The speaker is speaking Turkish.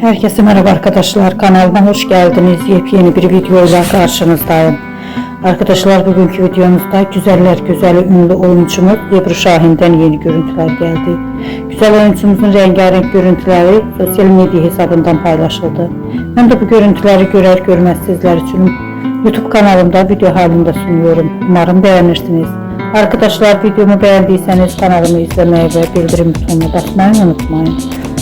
Herkese merhaba arkadaşlar. Kanalıma hoş geldiniz. Yepyeni bir videoyla karşınızdayım. Arkadaşlar bugünkü videomuzda güzeller güzeli ünlü oyuncumuz Ebru Şahin'den yeni görüntüler geldi. Güzel oyuncumuzun rengarenk görüntüleri sosyal medya hesabından paylaşıldı. Ben de bu görüntüleri görer görmez sizler için YouTube kanalımda video halinde sunuyorum. Umarım beğenirsiniz. Arkadaşlar videomu beğendiyseniz kanalımı izlemeyi ve bildirim butonuna basmayı unutmayın.